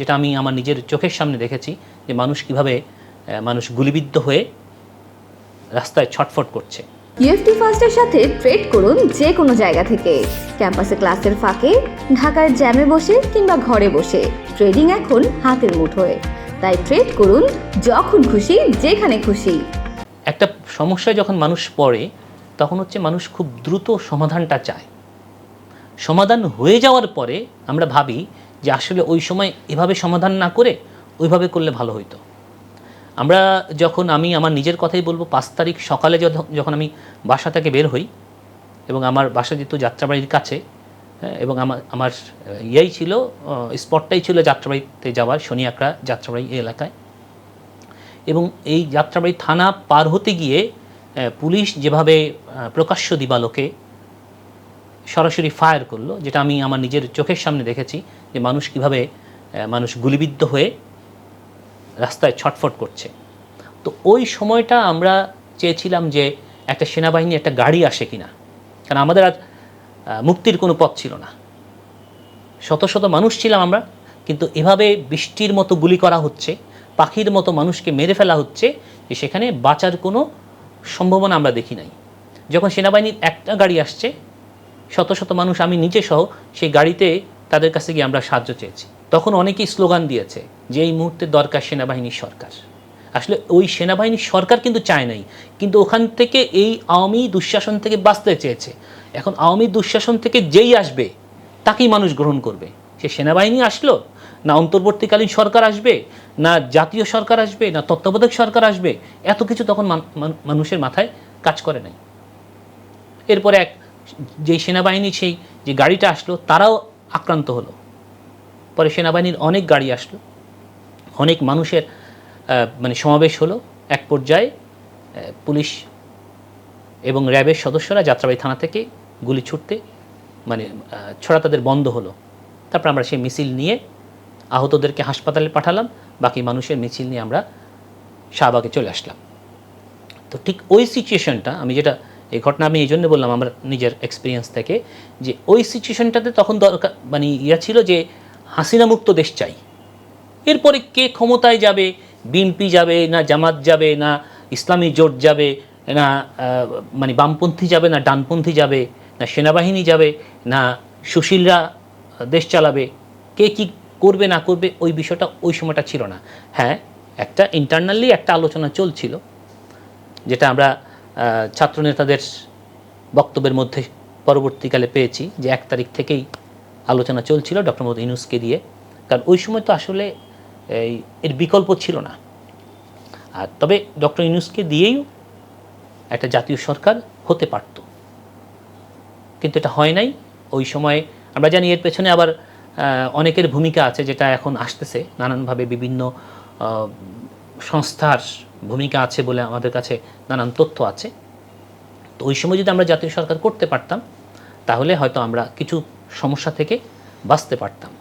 যেটা আমি আমার নিজের চোখের সামনে দেখেছি যে মানুষ কীভাবে মানুষ গুলিবিদ্ধ হয়ে রাস্তায় ছটফট করছে। ইউএফটি ফার্স্টের সাথে ট্রেড করুন যে কোনো জায়গা থেকে। ক্যাম্পাসে ক্লাসের ফাঁকে ঢাকার জ্যামে বসে কিংবা ঘরে বসে। ট্রেডিং এখন হাতের মুঠোয়। তাই ট্রেড করুন যখন খুশি যেখানে খুশি। একটা সমস্যায় যখন মানুষ পড়ে তখন হচ্ছে মানুষ খুব দ্রুত সমাধানটা চায়। সমাধান হয়ে যাওয়ার পরে আমরা ভাবি যে আসলে ওই সময় এভাবে সমাধান না করে ওইভাবে করলে ভালো হতো আমরা যখন আমি আমার নিজের কথাই বলব পাঁচ তারিখ সকালে যখন- আমি বাসা থেকে বের হই এবং আমার বাসা যেহেতু যাত্রাবাড়ির কাছে হ্যাঁ, এবং আমার আমার ইয়েই ছিল স্পটটাই ছিল যাত্রাবাড়িতে যাওয়ার শনিয়াকড়া যাত্রাবাড়ি এই এলাকায়। এবং এই যাত্রাবাড়ি থানা পার হতে গিয়ে পুলিশ যেভাবে প্রকাশ্য দিবালোকে সরাসরি ফায়ার করল, যেটা আমি আমার নিজের চোখের সামনে দেখেছি যে মানুষ কীভাবে মানুষ গুলিবিদ্ধ হয়ে রাস্তায় ছটফট করছে। তো ওই সময়টা আমরা চেয়েছিলাম যে একটা সেনাবাহিনী, একটা গাড়ি আসে কিনা। কারণ আমাদের আর মুক্তির কোনো পথ ছিল না। শত শত মানুষ ছিলাম আমরা, কিন্তু এভাবে বৃষ্টির মতো গুলি করা হচ্ছে, পাখির মতো মানুষকে মেরে ফেলা হচ্ছে, যে সেখানে বাঁচার কোনো সম্ভাবনা আমরা দেখি নাই। যখন সেনাবাহিনীর একটা গাড়ি আসছে শত শত মানুষ আমি নিজে সহ সেই গাড়িতে তাদের কাছে গিয়ে আমরা সাহায্য চেয়েছি। তখন অনেকেই স্লোগান দিয়েছে যে এই মুহূর্তে দরকার সেনাবাহিনীর সরকার। আসলে ওই সেনাবাহিনীর সরকার কিন্তু চায় নাই, কিন্তু ওখান থেকে এই আওয়ামী দুঃশাসন থেকে বাঁচতে চেয়েছে। এখন আওয়ামী দুঃশাসন থেকে যেই আসবে, তাকেই মানুষ গ্রহণ করবে। সে সেনাবাহিনী আসলো, না অন্তর্বর্তীকালীন সরকার আসবে, না জাতীয় সরকার আসবে, না তত্ত্বাবধায়ক সরকার আসবে, এত কিছু তখন মান- মান- মানুষের মাথায় কাজ করে নাই। এরপরে এক যেই সেনাবাহিনী সেই যে গাড়িটা আসলো, তারাও আক্রান্ত হলো। পরে সেনাবাহিনীর অনেক গাড়ি আসলো। অনেক মানুষের মানে সমাবেশ হলো। এক পর্যায়ে পুলিশ এবং র্যাবের সদস্যরা যাত্রাবাড়ি থানা থেকে গুলি ছুটতে মানে ছড়া তাদের বন্ধ হলো। তারপর আমরা সেই মিছিল নিয়ে আহতদেরকে হাসপাতালে পাঠালাম। বাকি মানুষের মিছিল নিয়ে আমরা শাহবাগে চলে আসলাম। তো ঠিক ওই সিচুয়েশনটা আমি যেটা এই ঘটনা আমি এই জন্য বললাম আমার নিজের এক্সপিরিয়েন্স থেকে যে ওই সিচুয়েশনটাতে তখন দরকার মানে ইয়া ছিল যে হাসিনা মুক্ত দেশ চাই। এরপরে কে ক্ষমতায় যাবে, বিএনপি যাবে না জামাত যাবে না ইসলামী জোট যাবে না মানে বামপন্থী যাবে না ডানপন্থী যাবে, না সেনাবাহিনী যাবে, না সুশীলরা দেশ চালাবে, কে কি করবে না করবে ওই বিষয়টা ওই সময়টা ছিল না। হ্যাঁ একটা ইন্টারনালি একটা আলোচনা চলছিল, যেটা আমরা ছাত্রনেতাদের বক্তব্যের মধ্যে পরবর্তীকালে পেয়েছি যে এক তারিখ থেকেই আলোচনা চলছিল ডক্টর মোহাম্মদ ইউনুসকে দিয়ে। কারণ ওই সময় তো আসলে এই এর বিকল্প ছিল না। আর তবে ডক্টর ইউনুসকে দিয়েই একটা জাতীয় সরকার হতে পারত। কিন্তু এটা হয় নাই। ওই সময় আমরা জানি এর পেছনে আবার অনেকের ভূমিকা আছে যেটা এখন আসতেছে। নানানভাবে বিভিন্ন সংস্থার ভূমিকা আছে বলে আমাদের কাছে নানান তথ্য আছে। তো ওই সময় যদি আমরা জাতীয় সরকার করতে পারতাম, তাহলে হয়তো আমরা কিছু সমস্যা থেকে বাঁচতে পারতাম।